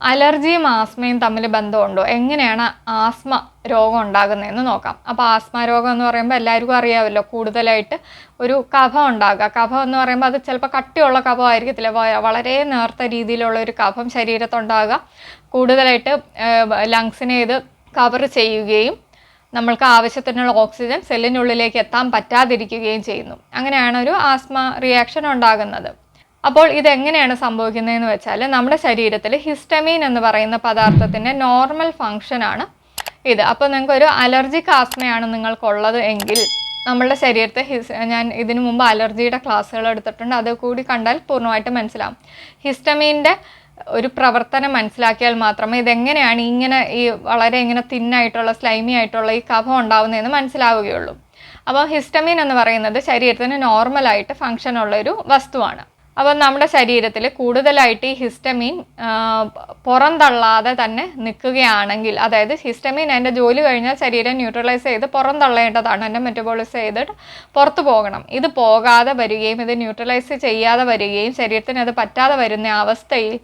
അലർജിയും ആസ്മയും തമ്മിൽ ബന്ധമുണ്ടോ? എങ്ങനെയാണ് ആസ്മ രോഗം ഉണ്ടാകുന്നതെന്ന് നോക്കാം. അപ്പോൾ ആസ്മ രോഗം എന്ന് പറയുമ്പോൾ എല്ലാവർക്കും അറിയാമല്ലോ കൂടുതലായിട്ട് ഒരു കഫം ഉണ്ടാകുക. കഫം എന്ന് പറയുമ്പോൾ അത് ചിലപ്പോൾ കട്ടിയുള്ള കഫം ആയിരിക്കത്തില്ല. വളരെ നേർത്ത രീതിയിലുള്ള ഒരു കഫം ശരീരത്തുണ്ടാകുക കൂടുതലായിട്ട് ലങ്സിനെ ഇത് കവർ ചെയ്യുകയും നമ്മൾക്ക് ആവശ്യത്തിനുള്ള ഓക്സിജൻ സെല്ലിനുള്ളിലേക്ക് എത്താൻ പറ്റാതിരിക്കുകയും ചെയ്യുന്നു. അങ്ങനെയാണ് ഒരു ആസ്മ റിയാക്ഷൻ ഉണ്ടാകുന്നത്. അപ്പോൾ ഇതെങ്ങനെയാണ് സംഭവിക്കുന്നതെന്ന് വെച്ചാൽ നമ്മുടെ ശരീരത്തിൽ ഹിസ്റ്റമീൻ എന്ന് പറയുന്ന പദാർത്ഥത്തിന്റെ നോർമൽ ഫങ്ഷനാണ് ഇത്. അപ്പോൾ നിങ്ങൾക്ക് ഒരു അലർജിക് ആസ്മയാണ് നിങ്ങൾക്കുള്ളത് എങ്കിൽ നമ്മളുടെ ശരീരത്തെ ഹിസ് ഞാൻ ഇതിനു മുമ്പ് അലർജിയുടെ ക്ലാസ്സുകൾ എടുത്തിട്ടുണ്ട്. അത് കൂടി കണ്ടാൽ പൂർണമായിട്ട് മനസ്സിലാവും. ഹിസ്റ്റമീന്റെ ഒരു പ്രവർത്തനം മനസ്സിലാക്കിയാൽ മാത്രമേ ഇതെങ്ങനെയാണ് ഇങ്ങനെ ഈ വളരെ ഇങ്ങനെ തിന്നായിട്ടുള്ള സ്ലൈമി ആയിട്ടുള്ള ഈ കഫം ഉണ്ടാവുന്നതെന്ന് മനസ്സിലാവുകയുള്ളൂ. അപ്പോൾ ഹിസ്റ്റമീൻ എന്ന് പറയുന്നത് ശരീരത്തിന് നോർമലായിട്ട് ഉള്ള ഒരു വസ്തുവാണ്. അപ്പോൾ നമ്മുടെ ശരീരത്തിൽ കൂടുതലായിട്ട് ഈ ഹിസ്റ്റമീൻ പുറന്തള്ളാതെ തന്നെ നിൽക്കുകയാണെങ്കിൽ അതായത് ഹിസ്റ്റമീൻ അതിന്റെ ജോലി കഴിഞ്ഞാൽ ശരീരം ന്യൂട്രലൈസ് ചെയ്ത് പുറന്തള്ളേണ്ടതാണ് എന്റെ മെറ്റബോളിസ് ചെയ്തിട്ട് പുറത്തു പോകണം. ഇത് പോകാതെ വരികയും ഇത് ന്യൂട്രലൈസ് ചെയ്യാതെ വരികയും ശരീരത്തിന് അത് പറ്റാതെ വരുന്ന അവസ്ഥയിൽ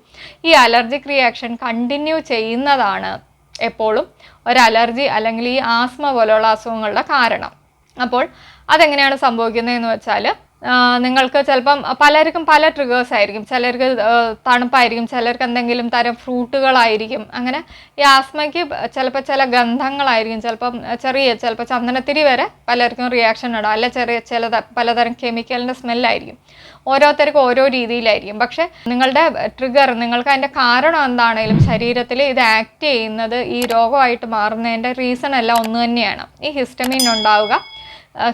ഈ അലർജിക് റിയാക്ഷൻ കണ്ടിന്യൂ ചെയ്യുന്നതാണ് എപ്പോഴും ഒരു അലർജി അല്ലെങ്കിൽ ഈ ആസ്മ പോലുള്ള അസുഖങ്ങളുടെ കാരണം. അപ്പോൾ അതെങ്ങനെയാണ് സംഭവിക്കുന്നതെന്ന് വെച്ചാൽ നിങ്ങൾക്ക് ചിലപ്പം പലർക്കും പല ട്രിഗേഴ്സ് ആയിരിക്കും. ചിലർക്ക് തണുപ്പായിരിക്കും. ചിലർക്ക് എന്തെങ്കിലും തരം ഫ്രൂട്ടുകളായിരിക്കും. അങ്ങനെ ഈ ആസ്മയ്ക്ക് ചിലപ്പോൾ ചില ഗന്ധങ്ങളായിരിക്കും. ചിലപ്പം ചെറിയ ചിലപ്പോൾ ചന്ദനത്തിരി വരെ പലർക്കും റിയാക്ഷൻ ഇടാം. അല്ലെ ചെറിയ ചില പലതരം കെമിക്കലിന്റെ സ്മെല്ലായിരിക്കും ഓരോരുത്തർക്കും ഓരോ രീതിയിലായിരിക്കും. പക്ഷേ നിങ്ങളുടെ ട്രിഗർ നിങ്ങൾക്ക് അതിന്റെ കാരണം എന്താണെങ്കിലും ശരീരത്തിൽ ഇത് ആക്ട് ചെയ്യുന്നത് ഈ രോഗമായിട്ട് മാറുന്നതിന്റെ റീസൺ എല്ലാം ഒന്ന് തന്നെയാണ്. ഈ ഹിസ്റ്റമിൻ ഉണ്ടാവുക.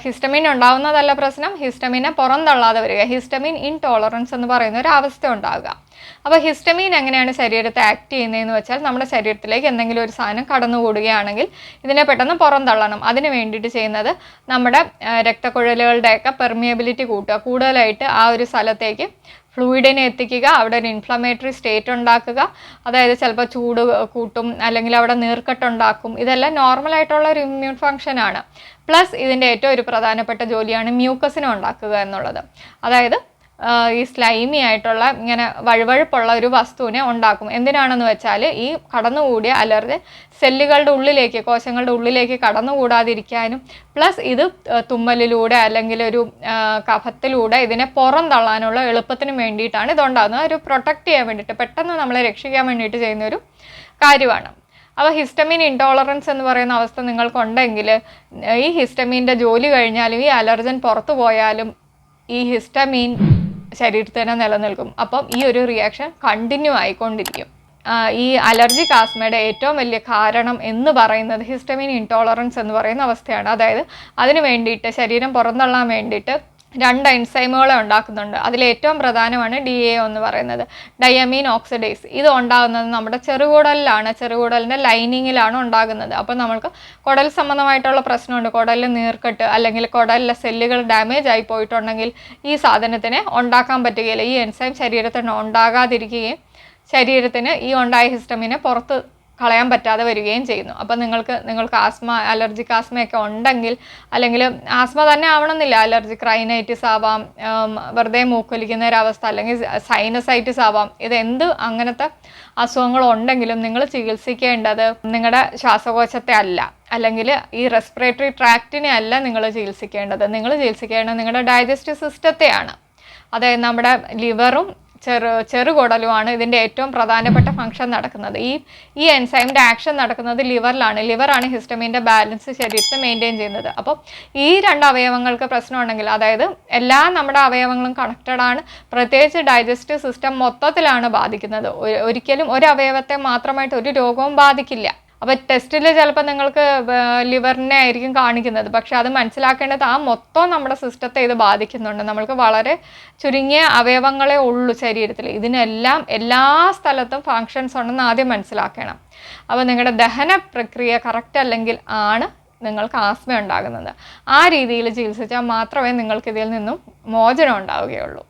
ഹിസ്റ്റമീൻ ഉണ്ടാവുന്നതല്ല പ്രശ്നം. ഹിസ്റ്റമീനെ പുറന്തള്ളാതെ വരിക. ഹിസ്റ്റമീൻ ഇൻടോളറൻസ് എന്ന് പറയുന്ന ഒരു അവസ്ഥ ഉണ്ടാവുക. അപ്പോൾ ഹിസ്റ്റമീൻ എങ്ങനെയാണ് ശരീരത്തെ ആക്ട് ചെയ്യുന്നതെന്ന് വെച്ചാൽ നമ്മുടെ ശരീരത്തിലേക്ക് എന്തെങ്കിലും ഒരു സാധനം കടന്നുകൂടുകയാണെങ്കിൽ ഇതിനെ പെട്ടെന്ന് പുറന്തള്ളണം. അതിന് വേണ്ടിയിട്ട് ചെയ്യുന്നത് നമ്മുടെ രക്തക്കുഴലുകളുടെയൊക്കെ പെർമിയബിലിറ്റി കൂട്ടുക. കൂടുതലായിട്ട് ആ ഒരു സ്ഥലത്തേക്ക് ഫ്ലൂയിഡിനെ എത്തിക്കുക അവിടെ ഒരു ഇൻഫ്ലമേറ്ററി സ്റ്റേറ്റ് ഉണ്ടാക്കുക. അതായത് ചിലപ്പോൾ ചൂട് കൂട്ടും അല്ലെങ്കിൽ അവിടെ നീർക്കെട്ടുണ്ടാക്കും ഇതെല്ലാം നോർമൽ ആയിട്ടുള്ള ഒരു ഇമ്മ്യൂൺ ഫംഗ്ഷനാണ് പ്ലസ് ഇതിന്റെ ഏറ്റവും ഒരു പ്രധാനപ്പെട്ട ജോലിയാണ് മ്യൂക്കസിനെ ഉണ്ടാക്കുക എന്നുള്ളത്. അതായത് ഈ സ്ലൈമി ആയിട്ടുള്ള ഇങ്ങനെ വഴുവഴുപ്പുള്ള ഒരു വസ്തുവിനെ ഉണ്ടാക്കും. എന്തിനാണെന്ന് വെച്ചാൽ ഈ കടന്നുകൂടിയ അലർജി സെല്ലുകളുടെ ഉള്ളിലേക്ക് കോശങ്ങളുടെ ഉള്ളിലേക്ക് കടന്നുകൂടാതിരിക്കാനും പ്ലസ് ഇത് തുമ്മലിലൂടെ അല്ലെങ്കിൽ ഒരു കഫത്തിലൂടെ ഇതിനെ പുറം തള്ളാനുള്ള എളുപ്പത്തിന് വേണ്ടിയിട്ടാണ് ഇതുണ്ടാകുന്നത് ഒരു പ്രൊട്ടക്റ്റ് ചെയ്യാൻ വേണ്ടിയിട്ട് പെട്ടെന്ന് നമ്മളെ രക്ഷിക്കാൻ വേണ്ടിയിട്ട് ചെയ്യുന്ന ഒരു കാര്യമാണ്. അപ്പോൾ ഹിസ്റ്റമീൻ ഇൻടോളറൻസ് എന്ന് പറയുന്ന അവസ്ഥ നിങ്ങൾക്കുണ്ടെങ്കിൽ ഈ ഹിസ്റ്റമീന്റെ ജോലി കഴിഞ്ഞാലും ഈ അലർജൻ പുറത്തു പോയാലും ഈ ഹിസ്റ്റമീൻ ശരീരത്തിൽ തന്നെ നിലനിൽക്കും. അപ്പം ഈ ഒരു റിയാക്ഷൻ കണ്ടിന്യൂ ആയിക്കൊണ്ടിരിക്കും. ഈ അലർജി ആസ്മയുടെ ഏറ്റവും വലിയ കാരണം എന്ന് പറയുന്നത് ഹിസ്റ്റമിൻ ഇൻടോളറൻസ് എന്ന് പറയുന്ന അവസ്ഥയാണ്. അതായത് അതിന് വേണ്ടിയിട്ട് ശരീരം പുറന്തള്ളാൻ വേണ്ടിയിട്ട് രണ്ട് എൻസൈമുകളെ ഉണ്ടാക്കുന്നുണ്ട്. അതിലേറ്റവും പ്രധാനമാണ് ഡി എ എന്ന് പറയുന്നത്. ഡയമീൻ ഓക്സിഡേസ് ഇത് ഉണ്ടാകുന്നത് നമ്മുടെ ചെറുകുടലിലാണ്. ചെറുകുടലിന്റെ ലൈനിങ്ങിലാണ് ഉണ്ടാകുന്നത്. അപ്പോൾ നമുക്ക് കുടൽ സംബന്ധമായിട്ടുള്ള പ്രശ്നമുണ്ട്. കുടലിൽ നീർക്കെട്ട് അല്ലെങ്കിൽ കുടലിലെ സെല്ലുകൾ ഡാമേജ് ആയി പോയിട്ടുണ്ടെങ്കിൽ ഈ സാധനത്തിനെ ഉണ്ടാക്കാൻ പറ്റുകയില്ല. ഈ എൻസൈം ശരീരത്തിന് ഉണ്ടാകാതിരിക്കുകയും ശരീരത്തിന് ഈ ഉണ്ടായ ഹിസ്റ്റമിനെ പുറത്ത് കളയാൻ പറ്റാതെ വരികയും ചെയ്യുന്നു. അപ്പം നിങ്ങൾക്ക് നിങ്ങൾക്ക് ആസ്മ അലർജിക് ആസ്മയൊക്കെ ഉണ്ടെങ്കിൽ അല്ലെങ്കിൽ ആസ്മ തന്നെ ആവണമെന്നില്ല. അലർജിക് റൈനൈറ്റിസ് ആവാം വെറുതെ മൂക്കൊലിക്കുന്ന ഒരവസ്ഥ അല്ലെങ്കിൽ സൈനസൈറ്റിസ് ആവാം. ഇത് എന്ത് അങ്ങനത്തെ അസുഖങ്ങളുണ്ടെങ്കിലും നിങ്ങൾ ചികിത്സിക്കേണ്ടത് നിങ്ങളുടെ ശ്വാസകോശത്തെ അല്ല. അല്ലെങ്കിൽ ഈ റെസ്പിറേറ്ററി ട്രാക്റ്റിനെ അല്ല നിങ്ങൾ ചികിത്സിക്കേണ്ടത്. നിങ്ങൾ ചികിത്സിക്കേണ്ടത് നിങ്ങളുടെ ഡൈജസ്റ്റീവ് സിസ്റ്റത്തെയാണ് അതായത് നമ്മുടെ ലിവറും ചെറു ചെറുകുടലുമാണ് ഇതിന്റെ ഏറ്റവും പ്രധാനപ്പെട്ട ഫംഗ്ഷൻ നടക്കുന്നത്. ഈ ഈ എൻസൈമിന്റെ ആക്ഷൻ നടക്കുന്നത് ലിവറിലാണ് ലിവറാണ് ഹിസ്റ്റമീന്റെ ബാലൻസ് ശരീരത്തിൽ മെയിന്റെയിൻ ചെയ്യുന്നത്. അപ്പോൾ ഈ രണ്ട് അവയവങ്ങൾക്ക് പ്രശ്നമുണ്ടെങ്കിൽ അതായത് എല്ലാ നമ്മുടെ അവയവങ്ങളും കണക്റ്റഡ് ആണ് പ്രത്യേകിച്ച് ഡൈജസ്റ്റീവ് സിസ്റ്റം മൊത്തത്തിലാണ് ബാധിക്കുന്നത്. ഒരിക്കലും ഒരു അവയവത്തെ മാത്രമായിട്ട് ഒരു രോഗവും ബാധിക്കില്ല. അപ്പോൾ ടെസ്റ്റിൽ ചിലപ്പോൾ നിങ്ങൾക്ക് ലിവറിനെ ആയിരിക്കും കാണിക്കുന്നത്. പക്ഷെ അത് മനസ്സിലാക്കേണ്ടത് ആ മൊത്തം നമ്മുടെ സിസ്റ്റത്തെ ഇത് ബാധിക്കുന്നുണ്ട്. നമ്മൾക്ക് വളരെ ചുരുങ്ങിയ അവയവങ്ങളെ ഉള്ളൂ ശരീരത്തിൽ. ഇതിനെല്ലാം എല്ലാ സ്ഥലത്തും ഫങ്ഷൻസ് ഉണ്ടെന്ന് ആദ്യം മനസ്സിലാക്കണം. അപ്പോൾ നിങ്ങളുടെ ദഹന പ്രക്രിയ കറക്റ്റ് അല്ലെങ്കിൽ ആണ് നിങ്ങൾക്ക് ആസ്മ ഉണ്ടാകുന്നത്. ആ രീതിയിൽ ചികിത്സിച്ചാൽ മാത്രമേ നിങ്ങൾക്ക് ഇതിൽ നിന്നും മോചനം ഉണ്ടാവുകയുള്ളൂ.